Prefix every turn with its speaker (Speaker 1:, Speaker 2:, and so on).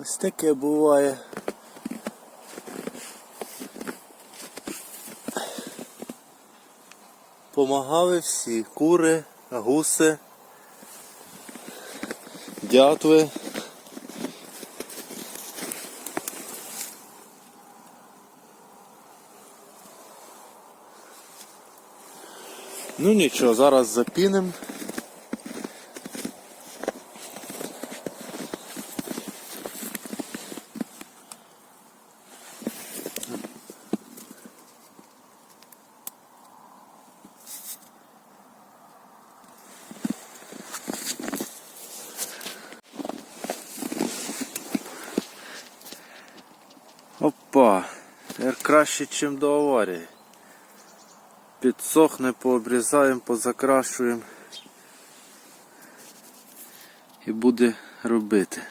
Speaker 1: Ось таке буває. Помагали всі. Кури, гуси, дятви. Ну нічого, зараз запіним. Опа, тепер краще, ніж до аварії. Підсохне, пообрізаємо, позакрашуємо і буде робити.